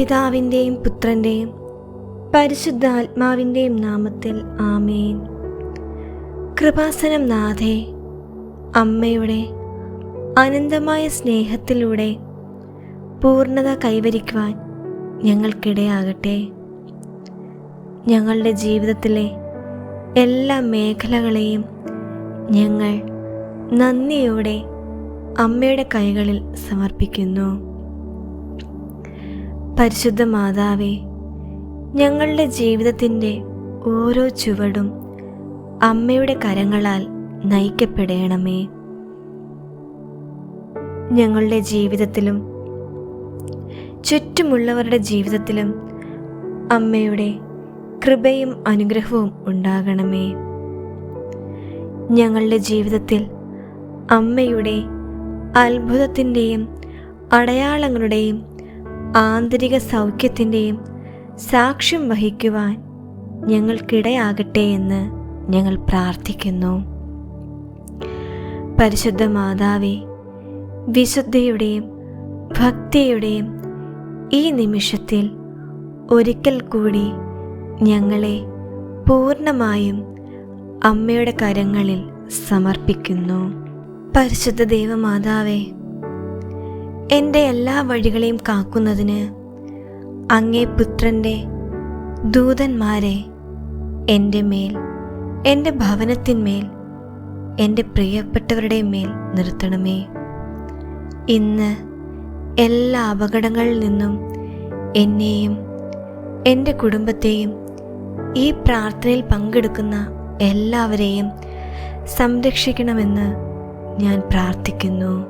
പിതാവിന്റെയും പുത്രന്റെയും പരിശുദ്ധാത്മാവിന്റെയും നാമത്തിൽ ആമേൻ. കൃപാസനം നാഥേ അമ്മയുടെ അനന്തമായ സ്നേഹത്തിലൂടെ പൂർണത കൈവരിക്കുവാൻ ഞങ്ങൾക്കിടയാകട്ടെ. ഞങ്ങളുടെ ജീവിതത്തിലെ എല്ലാ മേഖലകളെയും ഞങ്ങൾ നന്ദിയോടെ അമ്മയുടെ കൈകളിൽ സമർപ്പിക്കുന്നു. പരിശുദ്ധ മാതാവേ ഞങ്ങളുടെ ജീവിതത്തിന്റെ ഓരോ ചുവടും അമ്മയുടെ കരങ്ങളാൽ നയിക്കപ്പെടണമേ. ഞങ്ങളുടെ ജീവിതത്തിലും ചുറ്റുമുള്ളവരുടെ ജീവിതത്തിലും അമ്മയുടെ കൃപയും അനുഗ്രഹവും ഉണ്ടാകണമേ. ഞങ്ങളുടെ ജീവിതത്തിൽ അമ്മയുടെ അത്ഭുതത്തിന്റെയും അടയാളങ്ങളുടെയും ആന്തരിക സൗഖ്യത്തിന്റെയും സാക്ഷ്യം വഹിക്കുവാൻ ഞങ്ങൾക്കിടയാകട്ടെ എന്ന് ഞങ്ങൾ പ്രാർത്ഥിക്കുന്നു. പരിശുദ്ധ മാതാവേ വിശുദ്ധയുടെയും ഭക്തിയുടെയും ഈ നിമിഷത്തിൽ ഒരിക്കൽ കൂടി ഞങ്ങളെ പൂർണമായും അമ്മയുടെ കരങ്ങളിൽ സമർപ്പിക്കുന്നു. പരിശുദ്ധ ദൈവമാതാവേ എന്റെ എല്ലാ വഴികളെയും കാക്കുന്നതിന് അങ്ങേ പുത്രന്റെ ദൂതന്മാരെ എന്റെ മേൽ എന്റെ ഭവനത്തിന്മേൽ എന്റെ പ്രിയപ്പെട്ടവരുടെ മേൽ നിർത്തണമേ. ഇന്ന് എല്ലാ അപകടങ്ങളിൽ നിന്നും എന്നെയും എന്റെ കുടുംബത്തെയും ഈ പ്രാർത്ഥനയിൽ പങ്കെടുക്കുന്ന എല്ലാവരെയും സംരക്ഷിക്കണമെന്ന് ഞാൻ പ്രാർത്ഥിക്കുന്നു.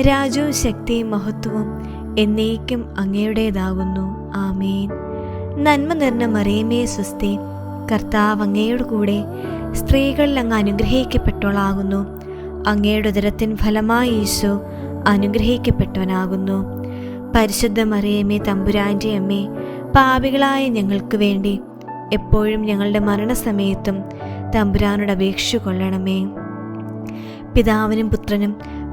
രാജവും ശക്തി മഹത്വവും എന്നേക്കും അങ്ങയുടേതാകുന്നു. ആമേൻ. നന്മ നിറഞ്ഞ മറിയമേ സ്വസ്തി. കർത്താവ് അങ്ങയോട് കൂടെ സ്ത്രീകളിൽ അങ്ങ് അനുഗ്രഹിക്കപ്പെട്ടവളാകുന്നു. അങ്ങയുടെ ഉദരത്തിൻ ഫലമായി ഈശോ അനുഗ്രഹിക്കപ്പെട്ടവനാകുന്നു. പരിശുദ്ധ മറിയമേ തമ്പുരാന്റെ അമ്മേ പാപികളായ ഞങ്ങൾക്ക് വേണ്ടി എപ്പോഴും ഞങ്ങളുടെ മരണസമയത്തും തമ്പുരാനോട് അപേക്ഷിച്ചു കൊള്ളണമേ. പിതാവിനും പുത്രനും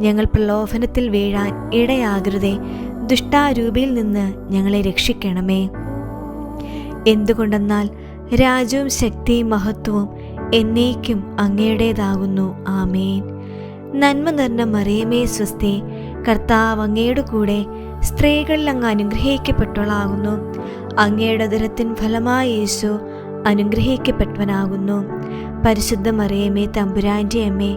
ഞങ്ങൾ പ്രലോഭനത്തിൽ വീഴാൻ ഇടയാകരുതേ. ദുഷ്ടാരൂപിയിൽ നിന്ന് ഞങ്ങളെ രക്ഷിക്കണമേ. എന്തുകൊണ്ടെന്നാൽ രാജ്യവും ശക്തിയും മഹത്വവും എന്നേക്കും അങ്ങയുടേതാകുന്നു. ആമേൻ. നന്മ നിറഞ്ഞ മറിയമേ സ്വസ്തി. കർത്താവ് അങ്ങയുടെ കൂടെ സ്ത്രീകളിൽ അങ്ങ് അനുഗ്രഹിക്കപ്പെട്ടവളാകുന്നു. അങ്ങയുടെ ദുരത്തിൻ ഫലമായി യേശു അനുഗ്രഹിക്കപ്പെട്ടവനാകുന്നു. പരിശുദ്ധ മറിയമേ തമ്പുരാന്റെ അമ്മേ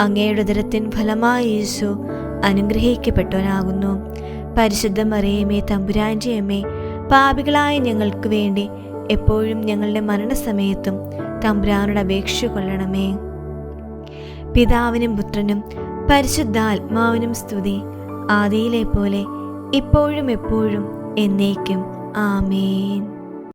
അങ്ങയുടെ ഉദരത്തിൻ ഫലമായ യേശു അനുഗ്രഹിക്കപ്പെട്ടവനാകുന്നു. പരിശുദ്ധ മറിയമേ തമ്പുരാന്റെ പാപികളായ ഞങ്ങൾക്ക് വേണ്ടി എപ്പോഴും ഞങ്ങളുടെ മരണസമയത്തും തമ്പുരാനോട് അപേക്ഷ കൊള്ളണമേ. പിതാവിനും പുത്രനും പരിശുദ്ധാത്മാവിനും സ്തുതി ആദിയിലെ പോലെ ഇപ്പോഴും എപ്പോഴും എന്നേക്കും. ആമേൻ.